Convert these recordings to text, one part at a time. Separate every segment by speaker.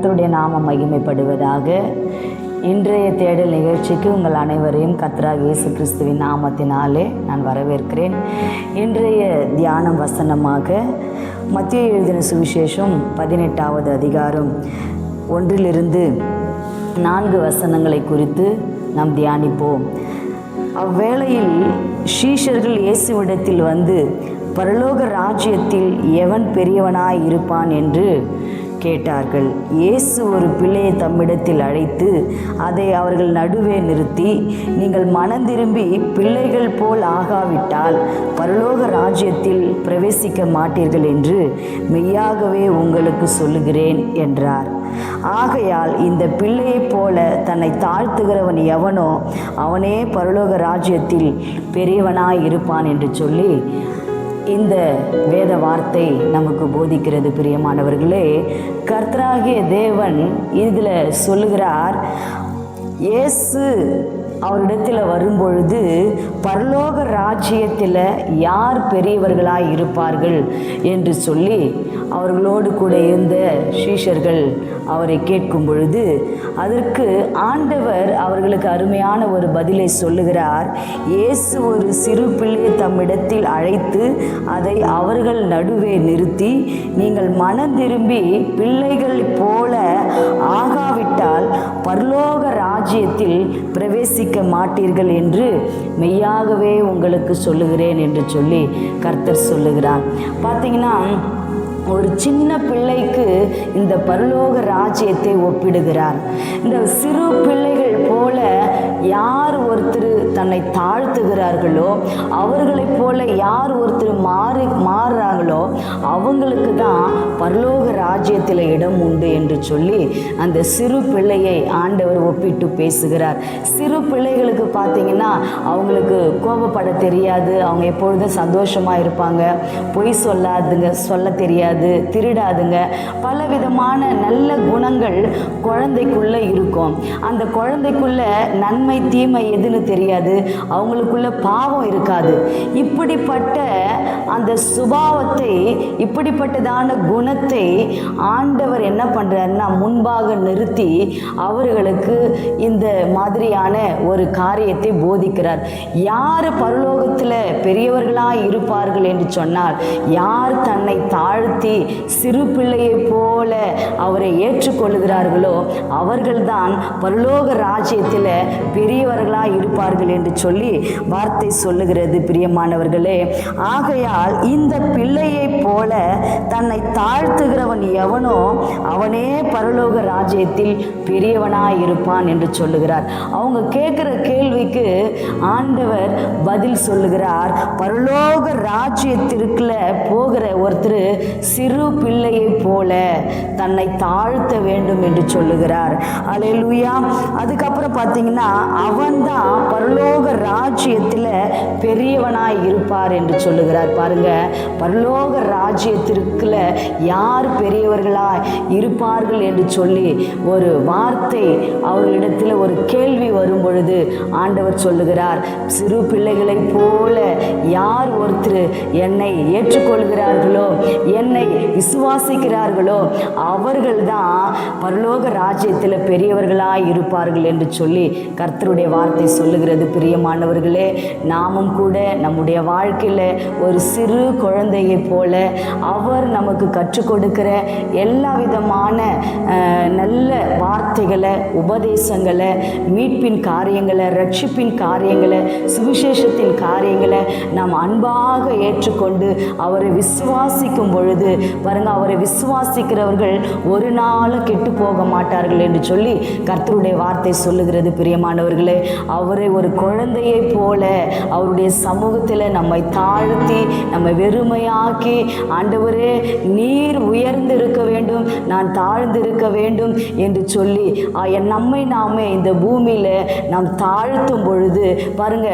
Speaker 1: கர்த்தருடைய நாமம் மகிமைப்படுவதாக இன்றைய தேடல் நிகழ்ச்சிக்கு உங்கள் அனைவரையும் கத்ரா இயேசு கிறிஸ்துவின் நாமத்தினாலே நான் வரவேற்கிறேன். இன்றைய தியானம் வசனமாக மத்திய எழுதின சுவிசேஷம் பதினெட்டாவது அதிகாரம் ஒன்றிலிருந்து நான்கு வசனங்களை குறித்து நாம் தியானிப்போம். அவ்வேளையில் ஷீஷர்கள் இயேசுவிடத்தில் வந்து பரலோக ராஜ்யத்தில் எவன் பெரியவனாய் இருப்பான்? என்று கேட்டார்கள். இயேசு ஒரு பிள்ளையை தம்மிடத்தில் அழைத்து அதை அவர்கள் நடுவே நிறுத்தி நீங்கள் மனம் திரும்பி பிள்ளைகள் போல் ஆகாவிட்டால் பரலோக ராஜ்யத்தில் பிரவேசிக்க மாட்டீர்கள் என்று மெய்யாகவே உங்களுக்கு சொல்லுகிறேன் என்றார். ஆகையால் இந்த பிள்ளையைப் போல தன்னை தாழ்த்துகிறவன் எவனோ அவனே பரலோக ராஜ்யத்தில் பெரியவனாய் இருப்பான் என்று சொல்லி இந்த வேத வார்த்தை நமக்கு போதிக்கிறது பிரியமானவர்களே. கர்த்தராகிய தேவன் இதில் சொல்லுகிறார் இயேசு அவரிடத்தில் வரும்பொழுது பரலோக ராஜ்யத்தில் யார் பெரியவர்களாக இருப்பார்கள் என்று சொல்லி அவர்களோடு கூட இருந்த சீஷர்கள் அவரை கேட்கும் பொழுது அதற்கு ஆண்டவர் அவர்களுக்கு அருமையான ஒரு பதிலை சொல்லுகிறார். இயேசு ஒரு சிறு பிள்ளையை தம்மிடத்தில் அழைத்து அதை அவர்கள் நடுவே நிறுத்தி நீங்கள் மனம் திரும்பி பிள்ளைகள் போல ஆகாவிட்டால் பரலோக ராஜ்யத்தில் பிரவேசிக்க மாட்டீர்கள் என்று மெய்யாகவே உங்களுக்கு சொல்லுகிறேன் என்று சொல்லி கர்த்தர் சொல்லுகிறார். பார்த்தீங்கன்னா ஒரு சின்ன பிள்ளைக்கு இந்த பரலோக ராஜ்யத்தை ஒப்பிடுகிறார். இந்த சிறு பிள்ளைகள் போல யார் ஒருத்தர் தன்னை தாழ்த்துகிறார்களோ அவர்களைப் போல யார் ஒருத்தர் மாறி மாறுறாங்களோ அவங்களுக்கு தான் பரலோக ராஜ்யத்தில் இடம் உண்டு என்று சொல்லி அந்த சிறு பிள்ளையை ஆண்டவர் ஒப்பிட்டு பேசுகிறார். சிறு பிள்ளைகளுக்கு பார்த்தீங்கன்னா அவங்களுக்கு கோபப்பட தெரியாது அவங்க எப்பொழுதும் சந்தோஷமாக இருப்பாங்க. பொய் சொல்லாதுங்க சொல்ல தெரியாது திருடாதுங்க. பல விதமான நல்ல குணங்கள் குழந்தைக்குள்ளே இருக்கும். அந்த குழந்தைக்குள்ள நன்மை தீமை எதுன்னு தெரியாது. அவங்களுக்குள்ள பாவம் இருக்காது. இப்படிப்பட்ட அந்த சுபாவத்தை இப்படிப்பட்டதான குணத்தை ஆண்டவர் என்ன பண்ணுறாருன்னா முன்பாக நிறுத்தி அவர்களுக்கு இந்த மாதிரியான ஒரு காரியத்தை போதிக்கிறார். யார் பரலோகத்தில் பெரியவர்களாக இருப்பார்கள் என்று சொன்னால் யார் தன்னை தாழ்த்தி சிறு பிள்ளையைப் போல அவரை ஏற்றுக்கொள்கிறார்களோ அவர்கள்தான் பரலோக ராஜ்யத்தில் பெரியவர்களாக இருப்பார்கள் என்று சொல்லி வார்த்தை சொல்லுகிறது பிரியமானவர்களே. ஆகையால் இந்த பிள்ளை போல தன்னை தாழ்த்துகிறவன் எவனோ அவனே பரலோக ராஜ்யத்தில் பெரியவனாய் இருப்பான் என்று சொல்லுகிறார். அவங்க கேட்குற கேள்விக்கு ஆண்டவர் பதில் சொல்லுகிறார். பரலோக ராஜ்யத்திற்குள்ள போகிற ஒருத்தர் சிறு பிள்ளையைப் போல தன்னை தாழ்த்த வேண்டும் என்று சொல்லுகிறார். அலையலூயா அதுக்கப்புறம் பார்த்தீங்கன்னா அவன்தான் பரலோக ராஜ்யத்தில் பெரியவனாய் இருப்பார் என்று சொல்லுகிறார். பாருங்க பரலோக ராஜ்யத்திற்குள்ள யார் பெரியவர்களாய் இருப்பார்கள் என்று சொல்லி ஒரு வார்த்தை அவர்களிடத்தில் ஒரு கேள்வி வரும் பொழுது ஆண்டவர் சொல்லுகிறார் சிறு பிள்ளைகளைப் போல யார் ஒருத்தர் என்னை ஏற்றுக்கொள்கிறார்களோ என்னை விசுவாசிக்கிறார்களோ அவர்கள்தான் பரலோக ராஜ்யத்தில் பெரியவர்களாய் இருப்பார்கள் என்று சொல்லி கர்த்தருடைய வார்த்தை சொல்லுகிறது. பிரியமானவர்களே நாமும் கூட நம்முடைய வாழ்க்கையில் ஒரு சிறு குழந்தையைப் போல அவர் நமக்கு கற்றுக் கொடுக்கிற எல்லா விதமான நல்ல வார்த்தைகளை உபதேசங்களை மீட்பின் காரியங்களை ரட்சிப்பின் காரியங்களை சுவிசேஷத்தின் காரியங்களை நாம் அன்பாக ஏற்றுக்கொண்டு அவரை விசுவாசிக்கும் பொழுது பாருங்க அவரை விசுவாசிக்கிறவர்கள் ஒரு நாளும் கெட்டு போக மாட்டார்கள் என்று சொல்லி கர்த்தருடைய வார்த்தை சொல்லுகிறது. பிரியமானவர்களே அவரை ஒரு குழந்தையை போல அவருடைய சமூகத்தில் நம்மை தாழ்த்தி நம்மை வெறுமையாக்கி ஆண்டவரே நீர் உயர்ந்து இருக்க வேண்டும் நான் தாழ்ந்து இருக்க வேண்டும் என்று சொல்லி நம்மை நாமே இந்த பூமியில் நாம் தாழ்த்தும் பொழுது பாருங்க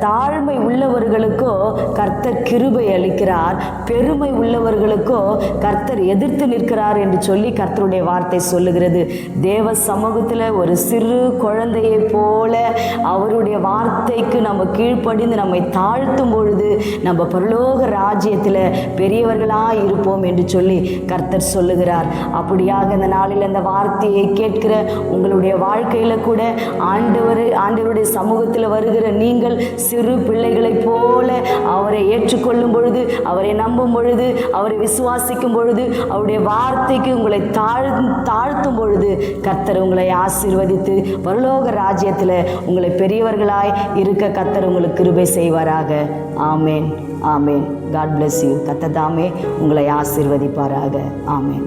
Speaker 1: தாழ்மை உள்ளவர்களுக்கோ கர்த்தர் கிருபை அளிக்கிறார். பெருமை உள்ளவர்களுக்கோ கர்த்தர் எதிர்த்து நிற்கிறார் என்று சொல்லி கர்த்தருடைய வார்த்தை சொல்லுகிறது. தேவ சமூகத்தில் ஒரு சிறு குழந்தையை போல அவருடைய வார்த்தைக்கு நம்ம கீழ்ப்படிந்து நம்மை தாழ்த்தும் பொழுது நம்ம பரலோக ராஜ்யத்தில் பெரியவர்களாக இருப்போம் என்று சொல்லி கர்த்தர் சொல்லுகிறார். அப்படியாக இந்த நாளில் இந்த வார்த்தையை கேட்கிற உங்களுடைய வாழ்க்கையில் கூட ஆண்டவர் ஆண்டவருடைய சமூகத்தில் வருகிற நீங்கள் சிறு பிள்ளைகளைப் போல அவரை ஏற்றுக்கொள்ளும் பொழுது அவரை நம்பும் பொழுது அவரை விசுவாசிக்கும் பொழுது அவருடைய வார்த்தைக்கு உங்களை தாழ் தாழ்த்தும் பொழுது கர்த்தர் உங்களை ஆசீர்வதித்து பரலோக ராஜ்யத்தில் உங்களை பெரியவர்களாய் இருக்க கத்தர் உங்களுக்கு கிருபை செய்வாராக. ஆமேன். ஆமேன். காட் பிளஸ் யூ கத்ததாமே உங்களை ஆசீர்வதிப்பாராக. ஆமேன்.